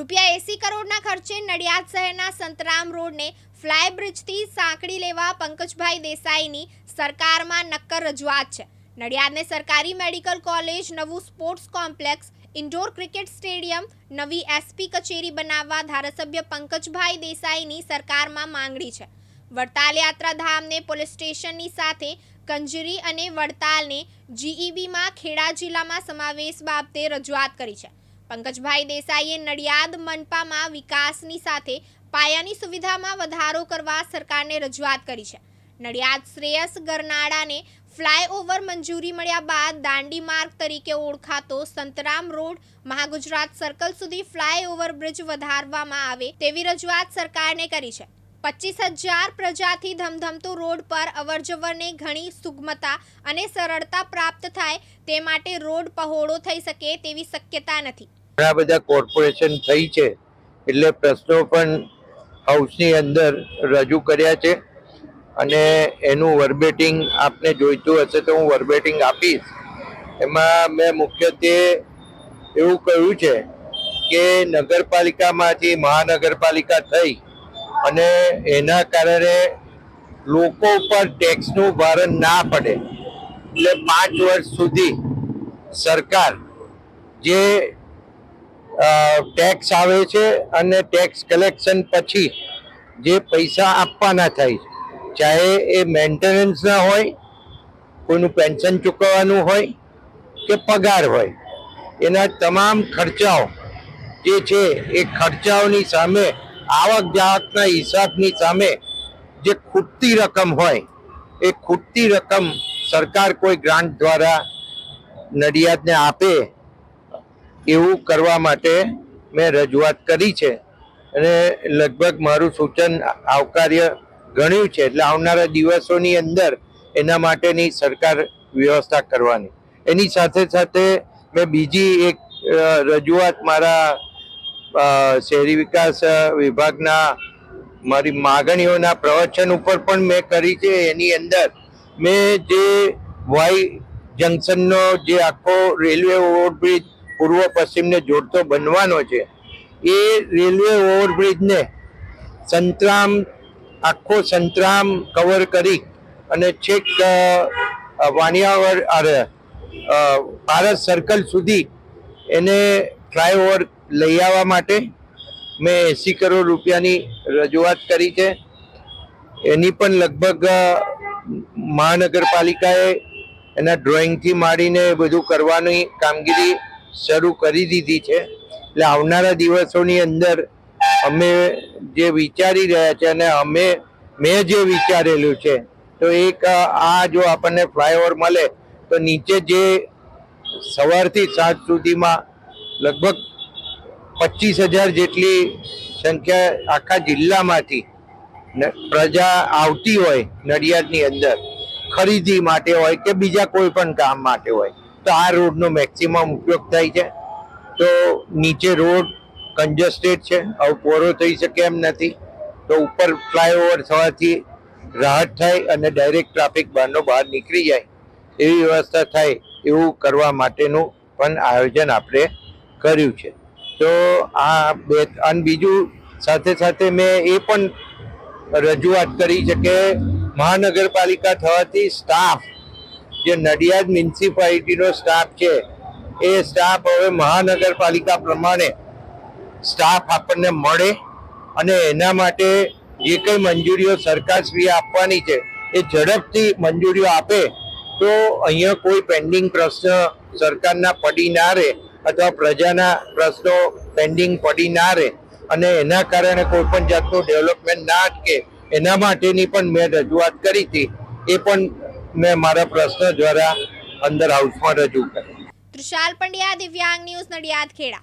રૂપિયા એસી કરોડના ખર્ચે નડિયાદ શહેરના સંતરામ રોડને ફ્લાય બ્રિજથી સાંકળી લેવા પંકજભાઈ દેસાઈની સરકારમાં નક્કર રજૂઆત છે. નડિયાદને સરકારી મેડિકલ કોલેજ, નવું sports complex, indoor cricket stadium, નવી એસપી કચેરી બનાવવા ધારાસભ્ય પંકજભાઈ દેસાઈની સરકારમાં માંગણી છે. વડતાલ યાત્રાધામને પોલીસ સ્ટેશનની સાથે કંજરી અને વડતાલને જીઈબીમાં ખેડા જિલ્લામાં સમાવેશ બાબતે રજૂઆત કરી છે. પંકજભાઈ દેસાઈએ નડિયાદ મનપામાં વિકાસની સાથે પાયાની સુવિધામાં વધારો કરવા સરકારને રજૂઆત કરી છે. નડિયાદ શ્રેયસ ગરનાળાને ફ્લાયઓવર મંજૂરી મળ્યા બાદ દાંડી માર્ગ તરીકે ઓળખાતો સંતરામ રોડ, મહાગુજરાત સર્કલ સુધી ફ્લાયઓવર બ્રિજ વધારવામાં આવે તેવી રજૂઆત સરકારને કરી છે. પચીસ હજાર પ્રજાથી ધમધમતો રોડ પર અવરજવરને ઘણી સુગમતા અને સરળતા પ્રાપ્ત થાય તે માટે રોડ પહોળો થઈ શકે તેવી શક્યતા નથી. ઘણા બધા કોર્પોરેશન થઈ છે. એટલે પ્રશ્નો પણ હાઉસની અંદર રજૂ કર્યા છે. અને એનું વર્બેટિંગ આપને જોઈતું હશે તો હું વર્બેટિંગ આપીશ. એમાં મેં મુખ્યત્વે એવું કહ્યું છે કે નગરપાલિકામાંથી મહાનગરપાલિકા થઈ અને એના કારણે લોકો ઉપર ટેક્સનું ભારણ ના પડે. એટલે પાંચ વર્ષ સુધી સરકાર જે ટેક્સ આવે છે અને ટેક્સ કલેક્શન પછી જે પૈસા આપવાના થાય છે, ચાહે એ મેન્ટેનન્સના હોય, કોઈનું પેન્શન ચૂકવવાનું હોય કે પગાર હોય, એના તમામ ખર્ચાઓ જે છે એ ખર્ચાઓની સામે, આવક જાવકના હિસાબની સામે જે ખૂટતી રકમ હોય, એ ખૂટતી રકમ સરકાર કોઈ ગ્રાન્ટ દ્વારા નડિયાદને આપે એવું કરવા માટે મેં રજૂઆત કરી છે. અને લગભગ મારું સૂચન આવકાર્ય ગણ્યું છે. એટલે આવનારા દિવસોની અંદર એના માટેની સરકાર વ્યવસ્થા કરવાની. એની સાથે સાથે મેં બીજી એક રજૂઆત મારા શહેરી વિકાસ વિભાગના, મારી માગણીઓના પ્રવચન ઉપર પણ મેં કરી છે. એની અંદર મેં જે વાય જંકશનનો જે આખો રેલવે ઓવરબ્રિજ પૂર્વ પશ્ચિમને જોડતો બનવાનો છે. એ રેલવે ઓવરબ્રિજને સંતરામ, આખો સંતરામ કવર કરી અને છેક વાણિયાવર ભારત સર્કલ સુધી એને ફ્લાયઓવર લઈ આવવા માટે મેં એંસી કરોડ રૂપિયાની રજૂઆત કરી છે. એની પણ લગભગ મહાનગરપાલિકાએ એના ડ્રોઈંગથી માંડીને બધું કરવાની કામગીરી શરૂ કરી દીધી છે. એટલે આવનારા દિવસોની અંદર અમે જે વિચારી રહ્યા છે અને અમે, મેં જે વિચારેલું છે, તો એક આ જો આપણને ફ્લાયઓવર મળે, તો નીચે જે સવારથી સાંજ સુધીમાં લગભગ પચીસ હજાર જેટલી સંખ્યા આખા જિલ્લામાંથી પ્રજા આવતી હોય નડિયાદની અંદર, ખરીદી માટે હોય કે બીજા કોઈ પણ કામ માટે હોય. તો આ રોડનો મેક્સિમમ ઉપયોગ થાય છે. તો નીચે રોડ કન્જસ્ટેડ છે. હવે પોરો થઈ શકે એમ નથી. તો ઉપર ફ્લાયઓવર થવાથી રાહત થાય અને ડાયરેક્ટ ટ્રાફિક બહારનો બહાર નીકળી જાય. એવી વ્યવસ્થા થાય એવું કરવા માટેનું પણ આયોજન આપણે કર્યું છે. તો આ બે અને બીજું સાથે સાથે મેં એ પણ રજૂઆત કરી છે કે મહાનગરપાલિકા થવાથી સ્ટાફ જે નડિયાદ મ્યુનિસિપાલિટીનો સ્ટાફ છે, એ સ્ટાફ હવે મહાનગરપાલિકા પ્રમાણે સ્ટાફ આપણને મળે અને એના માટે જે કંઈ મંજૂરીઓ સરકારશ્રીએ આપવાની છે, એ ઝડપથી મંજૂરીઓ આપે તો અહીંયા કોઈ પેન્ડિંગ પ્રશ્ન સરકારના પડી ના રહે અથવા પ્રજાના પ્રશ્નો પેન્ડિંગ પડી ના રહે અને એના કારણે કોઈ પણ જાતનું ડેવલપમેન્ટ ના અટકે, એના માટેની પણ મેં રજૂઆત કરી હતી, એ પણ મેં મારા પ્રશ્ન દ્વારા અંદર હાઉસમાં રજૂ કરી. ત્રિશાલ પંડ્યા દિવ્યાંગ ન્યૂઝ નડિયાદ ખેડા.